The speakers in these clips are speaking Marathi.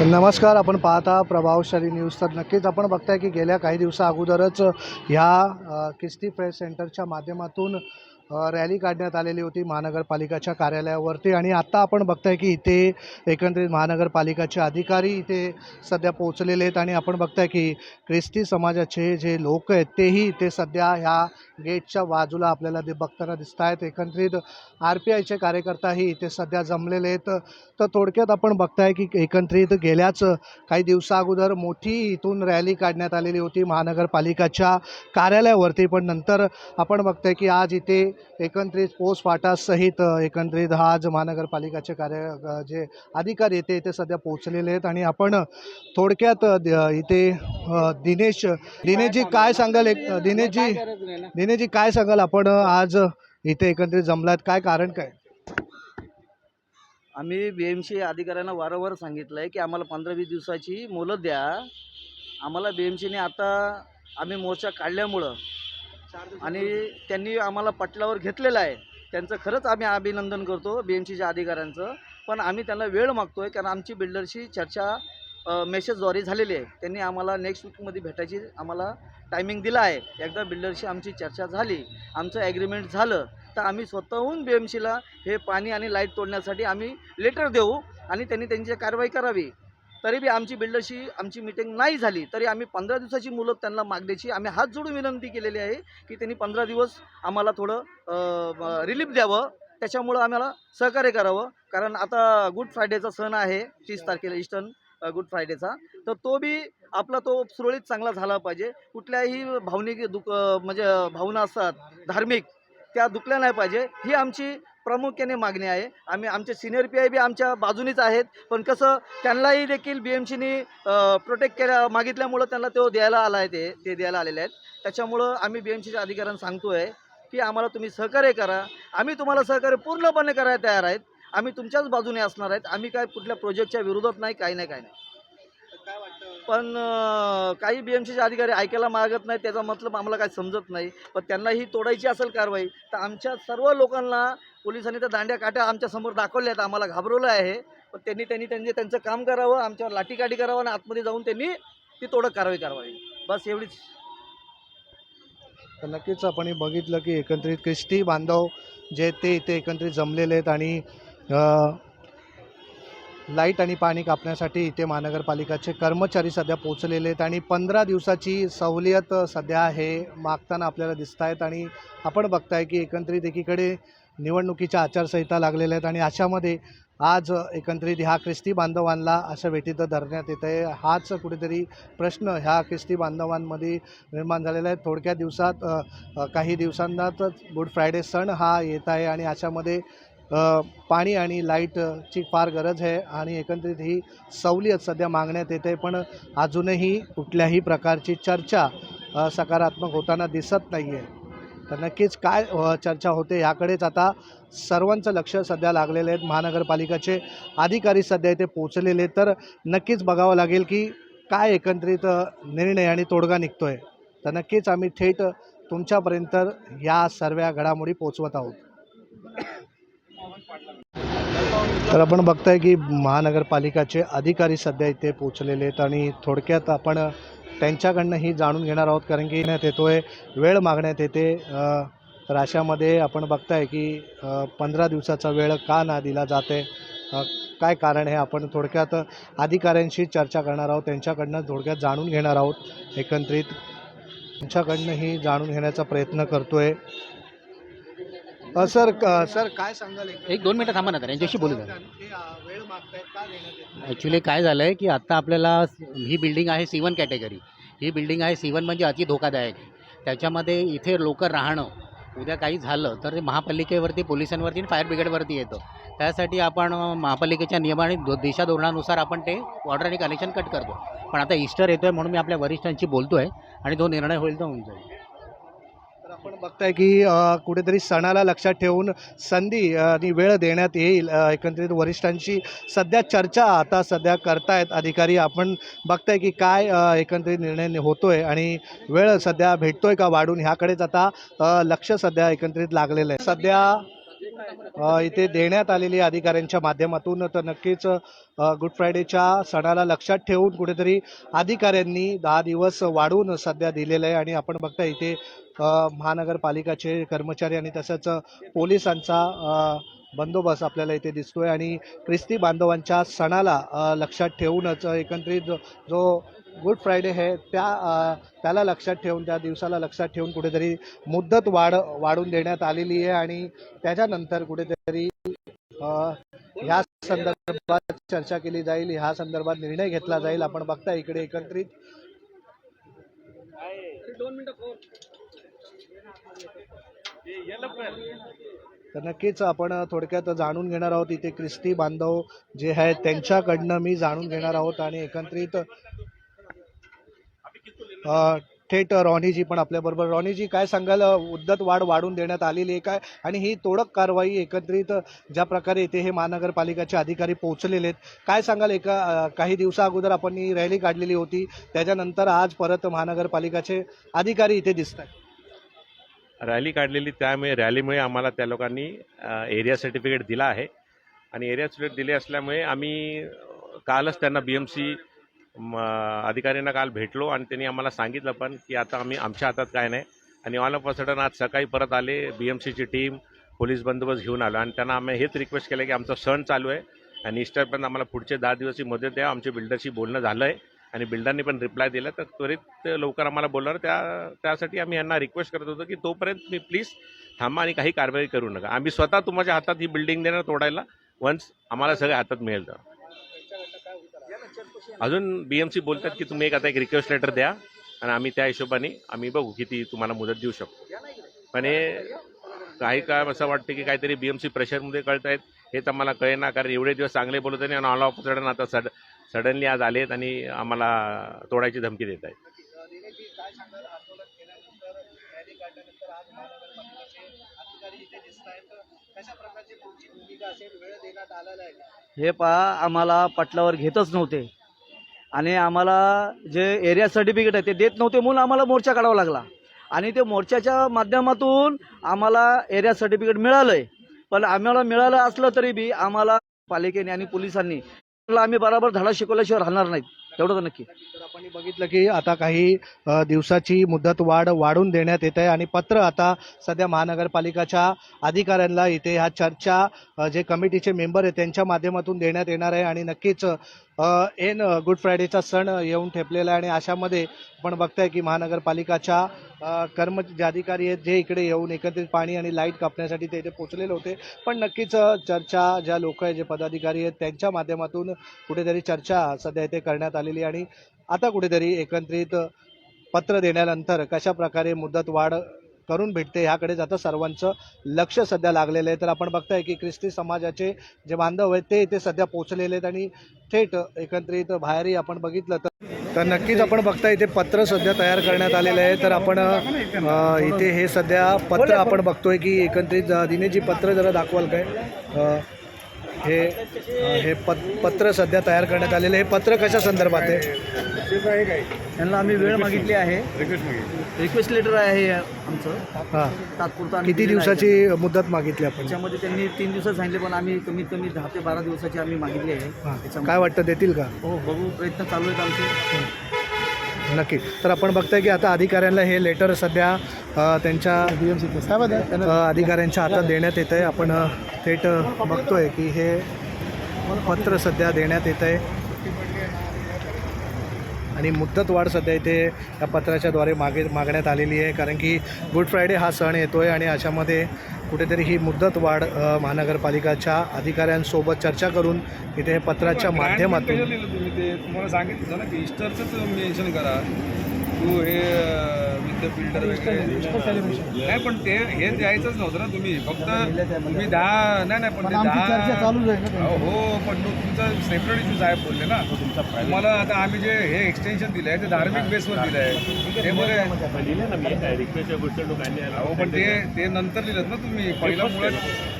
नमस्कार आपण पाहता प्रभावशाली न्यूज. तर नक्कीच आपण बघताय की गेल्या काही दिवसा अगोदरच ह्या किस्ती प्रेस सेंटरच्या माध्यमातून रॅली काढण्यात आलेली होती महानगरपालिकाच्या कार्यालयावरती आणि आत्ता आपण बघताय की इथे एकंदरीत महानगरपालिकाचे अधिकारी इथे सध्या पोहोचलेले आहेत आणि आपण बघताय की ख्रिस्ती समाजाचे जे लोक आहेत तेही इथे सध्या ह्या गेटच्या बाजूला आपल्याला ते बघताना दिसत आहेत एकंदरीत आर पी आयचे कार्यकर्ताही इथे सध्या जमलेले आहेत. तर थोडक्यात आपण बघताय की एकंदरीत गेल्याच काही दिवसा अगोदर मोठी इथून रॅली काढण्यात आलेली होती महानगरपालिकाच्या कार्यालयावरती. पण नंतर आपण बघताय की आज इथे एकंदरीत पोस्ट फाटासहित एकंदरीत हा आज महानगरपालिकाचे कार्य जे अधिकारी येते इथे सध्या पोहोचलेले आहेत आणि आपण थोडक्यात इथे दिनेश दिनेशजी काय सांगाल एक दिनेशजी दिनेशजी काय सांगाल आपण आज इथे एकंदरीत जमलात? काय कारण काय? आम्ही बी एम सी अधिकाऱ्यांना वारंवार सांगितलं आहे की आम्हाला पंधरा वीस दिवसाची मुलं द्या. आम्हाला बी एम सीने आता आम्ही मोर्चा काढल्यामुळं आणि त्यांनी आम्हाला पटलावर घेतलेलं आहे. त्यांचं खरंच आम्ही अभिनंदन करतो बी एम सीच्या अधिकाऱ्यांचं. पण आम्ही त्यांना वेळ मागतो आहे कारण आमची बिल्डरशी चर्चा मेसेजद्वारे झालेली आहे. त्यांनी आम्हाला नेक्स्ट वीकमध्ये भेटायची आम्हाला टायमिंग दिला आहे. एकदा बिल्डरशी आमची चर्चा झाली आमचं ॲग्रीमेंट झालं तर आम्ही स्वतःहून बी एम सीला हे पाणी आणि लाइट तोडण्यासाठी आम्ही लेटर देऊ आणि त्यांनी त्यांची कारवाई करावी. तरी बी आमची बिल्डरशी आमची मिटिंग नाही झाली तरी आम्ही पंधरा दिवसाची मुलं त्यांना मागण्याची आम्ही हात जोडून विनंती केलेली आहे की त्यांनी पंधरा दिवस आम्हाला थोडं रिलीफ द्यावं. त्याच्यामुळं आम्हाला सहकार्य करावं. कारण आता गुड फ्रायडेचा सण आहे तीस तारखेला ईस्टर्न गुड फ्रायडेचा तर तो बी आपला तो सुरळीत चांगला झाला पाहिजे. कुठल्याही भावनिक दुख म्हणजे भावना असतात धार्मिक त्या दुखल्या नाही पाहिजे. ही आमची प्रामुख्याने मागणी आहे. आम्ही आमचे सिनियर पी आय बी आमच्या बाजूनीच आहेत. पण कसं त्यांनाही देखील बी एम सीने प्रोटेक्ट केल्या मागितल्यामुळं त्यांना तो द्यायला आला आहे ते ते द्यायला आलेले आहेत. त्याच्यामुळं आम्ही बी एम सीच्या अधिकाऱ्यांना सांगतो आहे की आम्हाला तुम्ही सहकार्य करा. आम्ही तुम्हाला सहकार्य पूर्णपणे करायला तयार आहेत. आम्ही तुमच्याच बाजूने असणार आहेत. आम्ही काय कुठल्या प्रोजेक्टच्या विरोधात नाही काही नाही काही नाही. पण काही बी एम सीचे अधिकारी ऐकायला मागत नाही त्याचा मतलब आम्हाला काही समजत नाही. पण त्यांना ही तोडायची असेल कारवाई तर आमच्या सर्व लोकांना पोलिसांनी तर दांड्या काट्या आमच्यासमोर दाखवल्या आहेत आम्हाला घाबरवलं आहे. पण त्यांनी त्यांनी त्यांनी त्यांचं काम करावं आमच्यावर लाठीकाठी करावं आणि आतमध्ये जाऊन त्यांनी ती तोडक कारवाई करावी. बस एवढीच. तर नक्कीच आपण बघितलं की एकत्रित ख्रिस्ती बांधव जे ते इथे एकत्रित जमलेले आहेत आणि लाइट आणि पाणी कापण्यासाठी इथे महानगरपालिकाचे कर्मचारी सध्या पोचलेले आहेत आणि पंधरा दिवसाची सवलियत सध्या हे मागताना आपल्याला दिसत आहेत आणि आपण बघताय की एकंदरीत एकीकडे निवडणुकीच्या आचारसंहिता लागलेल्या आहेत आणि अशामध्ये आज एकंदरीत ह्या ख्रिस्ती बांधवांना अशा भेटीत धरण्यात येत आहे हाच कुठेतरी प्रश्न ह्या ख्रिस्ती बांधवांमध्ये निर्माण झालेला आहे. थोडक्या दिवसात काही दिवसांनाच गुड फ्रायडे सण हा येत आहे आणि अशामध्ये पाणी आणि लाईटची फार गरज आहे आणि एकंदरीत ही सवलियत सध्या मागण्यात येते. पण अजूनही कुठल्याही प्रकारची चर्चा सकारात्मक होताना दिसत नाही आहे तर नक्कीच काय चर्चा होते ह्याकडेच आता सर्वांचं लक्ष सध्या लागलेलं आहेत महानगरपालिकाचे अधिकारी सध्या इथे पोचलेले तर नक्कीच बघावं लागेल की काय एकंदरीत निर्णय आणि तोडगा निघतो आहे तर नक्कीच आम्ही थेट तुमच्यापर्यंत या सर्व घडामोडी पोचवत आहोत. तर आपण बघताय की महानगरपालिकाचे अधिकारी सध्या इथे पोचलेले आहेत आणि थोडक्यात आपण त्यांच्याकडनं ही जाणून घेणार आहोत कारण की येण्यात येतोय वेळ मागण्यात येते. तर अशामध्ये आपण बघताय की पंधरा दिवसाचा वेळ का ना दिला जाते? काय कारण आहे? आपण थोडक्यात अधिकाऱ्यांशी चर्चा करणार आहोत त्यांच्याकडनं थोडक्यात जाणून घेणार आहोत. एकंदरीत त्यांच्याकडनंही जाणून घेण्याचा प्रयत्न करतो आहे अ, सर क- सर काय सांगाल एक दोन मिनटं थांबा ना तर यांच्याशी बोलू द्या ते, अ, वेळ मागतायत का देण्यात येत नाही? ॲक्च्युली काय झालं आहे की आत्ता आपल्याला ही बिल्डिंग आहे सी वन कॅटेगरी ही बिल्डिंग आहे सी वन म्हणजे अति धोकादायक. आहे त्याच्यामध्ये इथे लोक राहणं उद्या काही झालं तर ते महापालिकेवरती पोलिसांवरती आणि फायर ब्रिगेडवरती येतं. त्यासाठी आपण अं, महापालिकेच्या नियम आणि दो दिशाधोरणानुसार आपण ते वॉटर आणि कनेक्शन कट करतो. पण आता ईस्टर येतो आहे म्हणून मी आपल्या वरिष्ठांशी बोलतो आहे आणि जो निर्णय होईल तो होऊन जाईल. आपण बघताय की कुठेतरी सणाला लक्षात ठेवून संधी आणि वेळ देण्यात येईल. एकंदरीत वरिष्ठांची सध्या चर्चा आता सध्या करतायत अधिकारी. आपण बघताय की काय एकंदरीत निर्णय होतोय आणि वेळ सध्या भेटतोय का वाढून ह्याकडेच आता लक्ष सध्या एकंदरीत लागलेलं आहे. सध्या इथे देण्यात आलेली अधिकाऱ्यांच्या माध्यमातून तर नक्कीच गुड फ्रायडेच्या सणाला लक्षात ठेवून कुठेतरी अधिकाऱ्यांनी दहा दिवस वाढवून सध्या दिलेलं आहे. आणि आपण बघता इथे महानगरपालिकाचे कर्मचारी आणि तसंच पोलिसांचा बंदोबस्त आपल्याला इथे दिसतोय. आणि ख्रिस्ती बांधवांच्या सणाला लक्षात ठेवूनच एकंदरीत जो गुड फ्रायडे आहे त्या त्याला लक्षात ठेवून त्या दिवसाला लक्षात ठेवून कुठेतरी मुद्दत वाढ वाढून देण्यात आलेली आहे आणि त्याच्यानंतर कुठेतरी ह्या संदर्भात चर्चा केली जाईल ह्या संदर्भात निर्णय घेतला जाईल. आपण बघता इकडे एकत्रित. तर नक्कीच आपण थोडक्यात जाणून घेणार आहोत. इथे ख्रिस्ती बांधव जे आहेत त्यांच्याकडनं मी जाणून घेणार आहोत आणि एकत्रित थेट रॉनीजी पण आपल्याबरोबर रॉनीजी काय सांगाल? उद्दत वाढ वाढून देण्यात आलेली आहे काय? आणि ही तोडक कारवाई एकत्रित ज्या प्रकारे येते हे महानगरपालिकाचे अधिकारी पोहोचलेले आहेत काय सांगाल? एका काही दिवसा अगोदर आपण ही रॅली काढलेली होती. त्याच्यानंतर आज परत महानगरपालिकाचे अधिकारी इथे दिसत आहेत. रॅली काढलेली त्यामुळे रॅलीमुळे आम्हाला त्या लोकांनी एरिया सर्टिफिकेट दिला आहे. आणि एरिया सर्टिफिकेट दिले असल्यामुळे आम्ही कालच त्यांना बी एम सी अधिकाऱ्यांना काल भेटलो आणि त्यांनी आम्हाला सांगितलं पण की आता आम्ही आमच्या हातात काय नाही. आणि ऑल ऑफ अ सडन आज सकाळी परत आले बी एम सीची टीम पोलीस बंदोबस्त घेऊन आलो आणि त्यांना आम्ही हेच रिक्वेस्ट केलं की आमचा सण चालू आहे आणि इस्टरपर्यंत आम्हाला पुढचे दहा दिवसची मदत द्या आमच्या बिल्डरशी बोलणं झालं आहे आणि बिल्डरनी पण रिप्लाय दिला. तर त्वरित लवकर आम्हाला बोलणार त्या त्यासाठी आम्ही यांना रिक्वेस्ट करत होतो की तोपर्यंत मी प्लीज थांबा आणि काही कारवाई करू नका. आम्ही स्वतः तुमच्या हातात ही बिल्डिंग देणार तोडायला. वन्स आम्हाला सगळ्या हातात मिळेल तर अजून बी एम सी बोलतात की तुम्ही एक आता एक रिक्वेस्ट लेटर द्या आणि आम्ही त्या हिशोबाने आम्ही बघू किती तुम्हाला मुदत देऊ शकतो. पण हे काही काळ असं वाटतं की काहीतरी बी एम सी प्रेशरमध्ये कळत आहेत हे तर मला कळेना कारण एवढे दिवस चांगले बोलत आणि ऑल ऑफ सडन आता सड सडनली आज आलेत आणि आम्हाला तोडायची धमकी देत आहेत. हे पहा आम्हाला पटलावर घेतच नव्हते. आणि आम्हाला जे एरिया सर्टिफिकेट आहे ते देत नव्हते म्हणून आम्हाला मोर्चा काढावा लागला. आणि ते मोर्चाच्या माध्यमातून आम्हाला एरिया सर्टिफिकेट मिळालं आहे पण आम्हाला मिळालं असलं तरी बी आम्हाला पालिकेने आणि पोलिसांनी आम्ही बरोबर धडा शिकवल्याशिवाय राहणार नाहीत. एवढं तर नक्की. तर आपण बघितलं की आता काही दिवसाची मुदत वाढ वाढून देण्यात येत आहे आणि पत्र आता सध्या महानगरपालिकाच्या अधिकाऱ्यांना इथे ह्या चर्चा जे कमिटीचे मेंबर आहेत त्यांच्या माध्यमातून देण्यात येणार आहे आणि नक्कीच एन गुड फ्रायडेचा सण येऊन ठेपलेला आहे आणि अशामध्ये आपण बघताय की महानगरपालिकाच्या कर्म जे अधिकारी आहेत जे इकडे येऊन एकत्रित पाणी आणि लाइट कापण्यासाठी ते इथे पोचलेले होते. पण नक्कीच चर्चा ज्या लोक आहेत जे पदाधिकारी आहेत त्यांच्या माध्यमातून कुठेतरी चर्चा सध्या इथे करण्यात आलेली आणि आता कुठेतरी एकत्रित पत्र देण्यानंतर कशा प्रकारे मुदत वाढ करून भेटते. ह्याकडेच आता सर्वांचं लक्ष सध्या लागलेलं आहे. तर आपण बघताय की ख्रिस्ती समाजाचे जे बांधव आहेत ते इथे सध्या पोचलेले आहेत आणि थेट एकत्रित बाहेरही आपण बघितलं तर तर नक्कीच आपण बघता इथे पत्र सध्या तयार करण्यात आलेलं आहे तर आपण इथे हे सध्या पत्र आपण बघतोय की एकत्रित दिनेजी पत्र जरा दाखवाल काय? हे हे पत पत्र सध्या तयार करण्यात आलेलं आहे. हे पत्र कशा संदर्भात आहे? यांना आम्ही वेळ मागितली आहे. रिक्वेस्ट लेटर आहे हे आमचं. हां. तात्पुरतं आम्ही किती. दिवसाची मुदत मागितली आपण? त्याच्यामध्ये त्यांनी तीन दिवसात सांगितले पण आम्ही कमीत कमी दहा ते बारा दिवसाची आम्ही मागितली आहे. काय वाटतं देतील का? हो बघू प्रयत्न चालू आहेत आमचे. नक्की. तर आपण बघतोय की आता अधिकाऱ्यांना हे लेटर सध्या त्यांच्या अधिकाऱ्यांच्या हातात देण्यात येत आहे आपण थेट बघतोय की हे पत्र सध्या देण्यात येत आहे आणि मुदतवाढ सध्या इथे या पत्राच्याद्वारे मागे मागण्यात आलेली आहे. कारण की गुड फ्रायडे हा सण येतो आहे आणि अशामध्ये कुठेतरी ही मुदतवाढ अ, महानगरपालिकाच्या अधिकाऱ्यांसोबत चर्चा करून इथे पत्राच्या माध्यमातून तुम्ही ते? तुम्हाला सांगितलं ना की इस्टरचंच मेन्शन करा. तू हे विथ द बिल्डर वगैरे. नाही पण ते हे द्यायचंच नव्हतं ना तुम्ही. फक्त तुम्ही दहा नाही नाही पण ते दहा हो पण तो तुमचा सेपरेट इश्यू साहेब बोलले ना. तुम्हाला आता आम्ही जे हे एक्सटेन्शन दिलं आहे ते धार्मिक बेसवर दिलं आहे ते बरं लिहिलं ना मी रिक्वेस्ट गोष्ट अहो पण ते ते नंतर लिहिलं ना तुम्ही. पहिला मुळात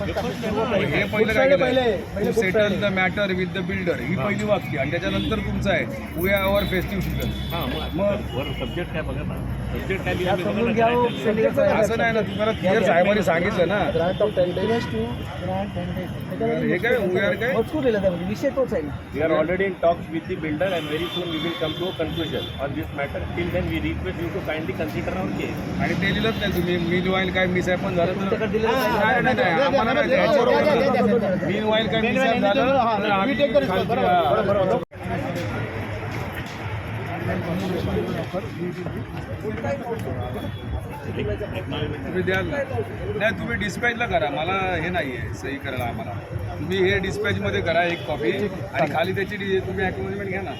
हे पहिलं काय केलं? Settle the matter with the builder ही पहिली वाक्य. आणि त्याच्यानंतर तुमचं आहे. वी आवर फेस्टिव्ह सीझन हां मग सब्जेक्ट काय बघा ना. सब्जेक्ट काय लिहिलं असं नाही ना तुम्हाला क्लिअर साहेबांनी सांगितलं ना. हे काय? वी आर काय? We are already in talks with the builder and very soon we will come to a conclusion on this matter. Till then we request you to kindly consider our case. आणि ते लिहिलंच नाही तुम्ही. मीन वाईल काय मिसॅप पण झालं तर नाही आम्हाला मीन वाईल झालं. तुम्ही द्याल नाही तुम्ही डिस्पॅचला करा. मला हे नाही आहे सही करायला आम्हाला. तुम्ही हे डिस्पॅचमध्ये करा एक कॉपी आणि खाली त्याची तुम्ही अॅक्नॉलेजमेंट घ्या ना.